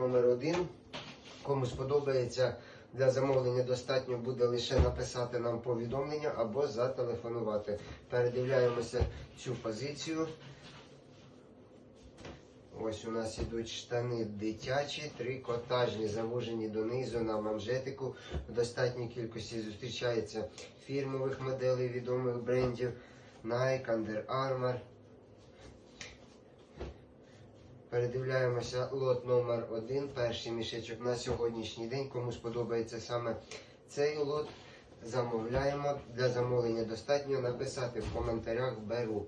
Номер один. Кому сподобається для замовлення достатньо буде лише написати нам повідомлення або зателефонувати. Передивляємося цю позицію. Ось у нас ідуть штани дитячі, трикотажні, завужені донизу на манжетику. В достатній кількості зустрічається фірмових моделей відомих брендів Nike, Under Armour. Передивляємося лот номер один, перший мішечок на сьогоднішній день. Кому сподобається саме цей лот, замовляємо. Для замовлення достатньо написати в коментарях беру.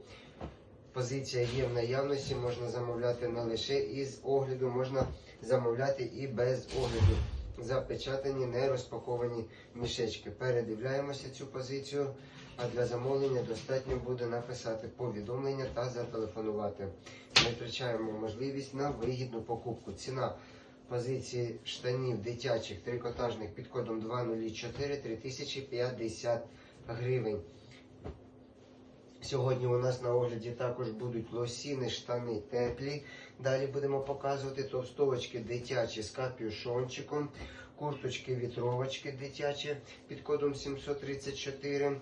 Позиція є в наявності, можна замовляти не лише із огляду, можна замовляти і без огляду. Запечатані, не розпаковані мішечки. Передивляємося цю позицію, а для замовлення достатньо буде написати повідомлення та зателефонувати. Ми втрачаємо можливість на вигідну покупку. Ціна позиції штанів дитячих трикотажних під кодом 204 3050 гривень. Сьогодні у нас на огляді також будуть лосіни, штани теплі. Далі будемо показувати товстовочки дитячі з капюшончиком, курточки вітровочки дитячі під кодом 734,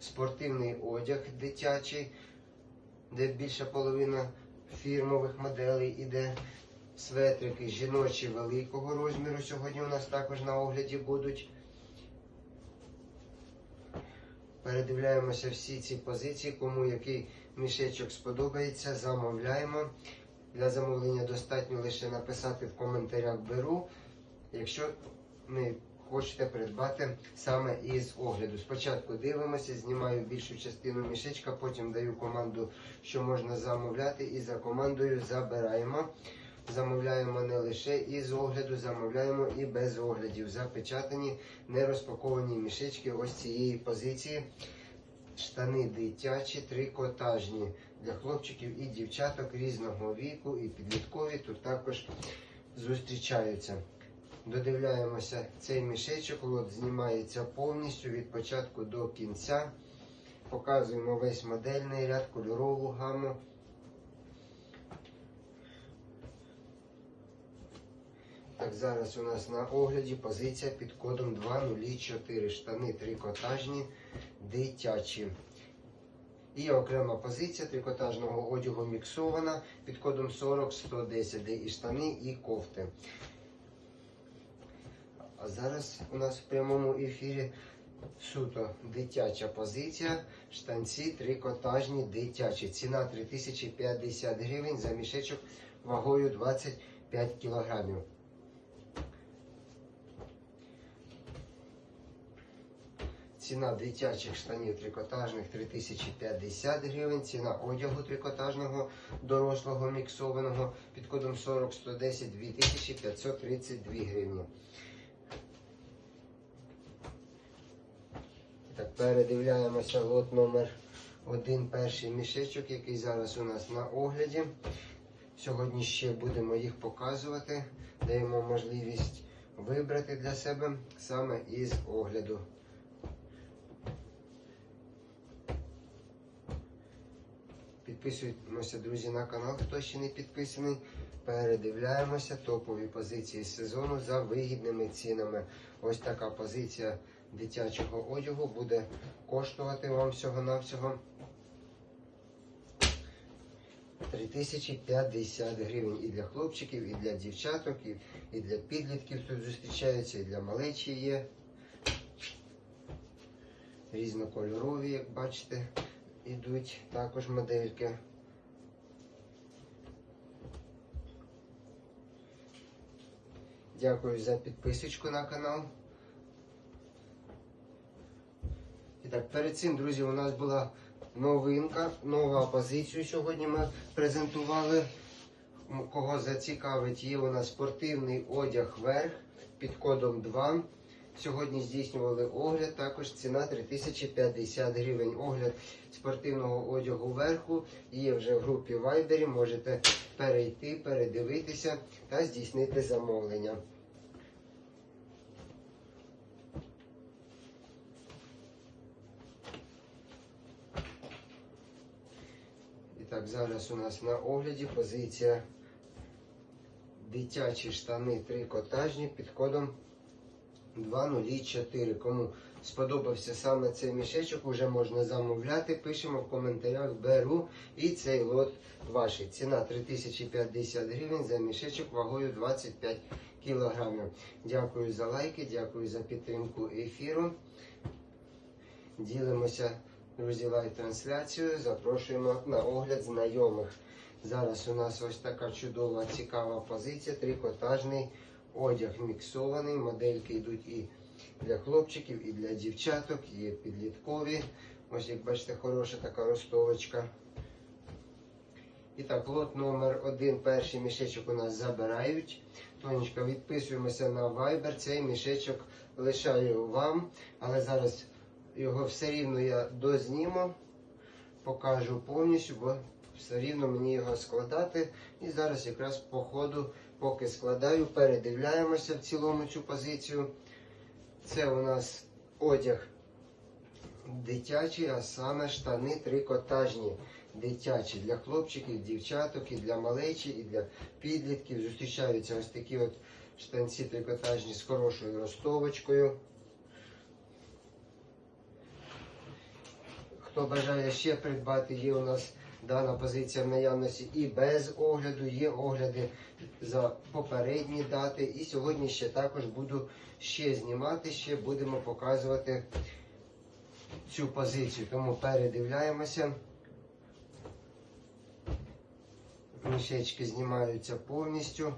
спортивний одяг дитячий, де більша половина фірмових моделей іде. Светрики жіночі великого розміру сьогодні у нас також на огляді будуть. Передивляємося всі ці позиції, кому який мішечок сподобається, замовляємо. Для замовлення достатньо лише написати в коментарях беру, якщо не хочете придбати саме із огляду. Спочатку дивимося, знімаю більшу частину мішечка, потім даю команду, що можна замовляти, і за командою забираємо. Замовляємо не лише із огляду, замовляємо і без оглядів. Запечатані, не розпаковані мішечки ось цієї позиції. Штани дитячі, трикотажні для хлопчиків і дівчаток різного віку і підліткові тут також зустрічаються. Додивляємося цей мішечок, лот знімається повністю від початку до кінця. Показуємо весь модельний ряд, кольорову гаму. Так, зараз у нас на огляді позиція під кодом 204. Штани трикотажні, дитячі. І окрема позиція трикотажного одягу міксована під кодом 40-110, де і штани, і кофти. А зараз у нас в прямому ефірі суто дитяча позиція. Штанці трикотажні дитячі. Ціна 3050 гривень за мішечок вагою 25 кілограмів. Ціна дитячих штанів трикотажних 3050 гривень. Ціна одягу трикотажного дорослого міксованого під кодом 40-110 2532 гривні. Так, передивляємося лот номер один, перший мішечок, який зараз у нас на огляді. Сьогодні ще будемо їх показувати. Даємо можливість вибрати для себе саме із огляду. Підписуємося, друзі, на канал, хто ще не підписаний. Передивляємося топові позиції сезону за вигідними цінами. Ось така позиція дитячого одягу буде коштувати вам всього-навсього 3050 гривень і для хлопчиків, і для дівчаток, і, для підлітків тут зустрічаються, і для малечі є. Різнокольорові, як бачите, ідуть також модельки. Дякую за підписочку на канал. І так, перед цим, друзі, у нас була новинка, нова позицію сьогодні ми презентували. Кого зацікавить, є у нас спортивний одяг верх під кодом 2. Сьогодні здійснювали огляд, також ціна 3050 гривень. Огляд спортивного одягу верху є вже в групі Viber. Можете перейти, передивитися та здійснити замовлення. І так, зараз у нас на огляді позиція дитячі штани трикотажні під кодом 204. Кому сподобався саме цей мішечок, вже можна замовляти. Пишемо в коментарях беру і цей лот ваш. Ціна 3050 гривень за мішечок вагою 25 кілограмів. Дякую за лайки, дякую за підтримку ефіру. Ділимося, друзі, лайв-трансляцією. Запрошуємо на огляд знайомих. Зараз у нас ось така чудова, цікава позиція. Трикотажний одяг міксований. Модельки йдуть і для хлопчиків, і для дівчаток, є підліткові. Ось, як бачите, хороша така ростовочка. І так, лот номер один, перший мішечок у нас забирають. Тонечка, відписуємося на Viber. Цей мішечок лишаю вам, але зараз його все рівно я дозніму, покажу повністю, бо все рівно мені його складати. І зараз якраз по ходу, поки складаю, передивляємося в цілому цю позицію. Це у нас одяг дитячий, а саме штани трикотажні. Дитячі для хлопчиків, дівчаток, і для малечі, і для підлітків. Зустрічаються ось такі от штанці трикотажні з хорошою ростовочкою. Хто бажає ще придбати, є у нас дана позиція в наявності і без огляду, є огляди за попередні дати. І сьогодні ще також буду ще знімати, ще будемо показувати цю позицію. Тому передивляємося. Мішечки знімаються повністю.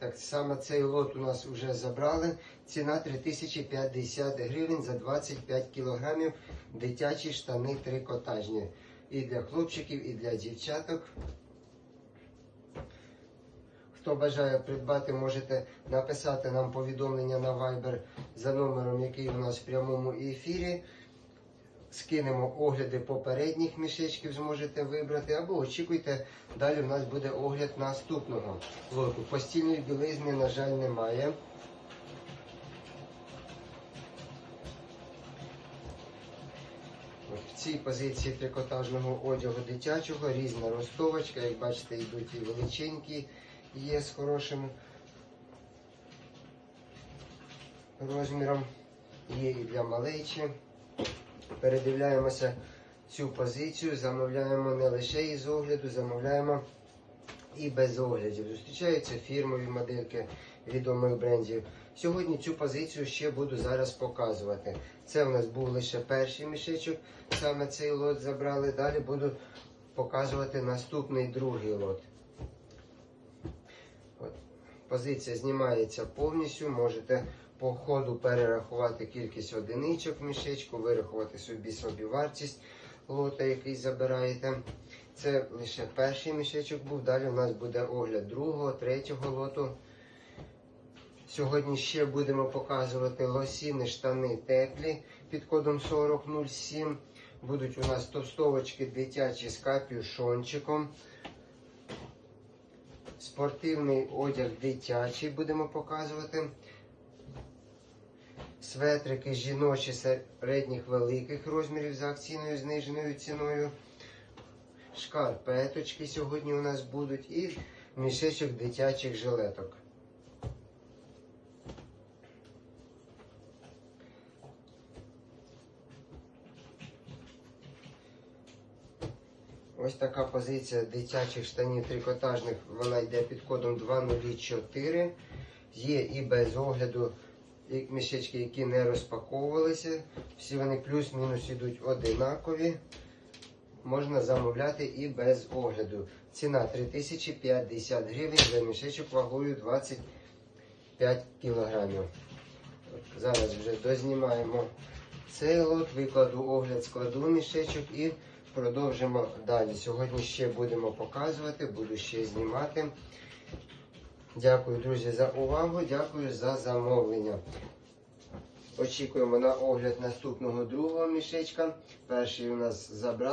Так, саме цей лот у нас вже забрали. Ціна 3050 гривень за 25 кілограмів. Дитячі штани трикотажні. І для хлопчиків, і для дівчаток. Хто бажає придбати, можете написати нам повідомлення на Viber за номером, який у нас в прямому ефірі. Скинемо огляди попередніх мішечків, зможете вибрати, або очікуйте, далі в нас буде огляд наступного лоту. Постільної білизни, на жаль, немає. В цій позиції трикотажного одягу дитячого різна ростовочка. Як бачите, йдуть і величенькі, є з хорошим розміром, є і для малечі. Передивляємося цю позицію, замовляємо не лише із огляду, замовляємо і без оглядів. Зустрічаються фірмові модельки відомих брендів. Сьогодні цю позицію ще буду зараз показувати. Це у нас був лише перший мішечок, саме цей лот забрали. Далі буду показувати наступний другий лот. От. Позиція знімається повністю. Можете по ходу перерахувати кількість одиничок в мішечку, вирахувати собі собі вартість лота, який забираєте. Це лише перший мішечок був. Далі у нас буде огляд другого, третього лоту. Сьогодні ще будемо показувати лосіни штани теплі під кодом 4007. Будуть у нас товстовочки дитячі з капюшончиком. Спортивний одяг дитячий будемо показувати. Светрики жіночі середніх великих розмірів за акційною зниженою ціною. Шкарпеточки сьогодні у нас будуть і мішечок дитячих жилеток. Ось така позиція дитячих штанів трикотажних, вона йде під кодом 204. Є і без огляду мішечки, які не розпаковувалися. Всі вони плюс-мінус йдуть одинакові. Можна замовляти і без огляду. Ціна 3050 гривень за мішечок вагою 25 кілограмів. Зараз вже дознімаємо цей лот, викладу огляд, складу мішечок і продовжимо далі. Сьогодні ще будемо показувати, буду ще знімати. Дякую, друзі, за увагу. Дякую за замовлення. Очікуємо на огляд наступного другого мішечка. Перший у нас забрав.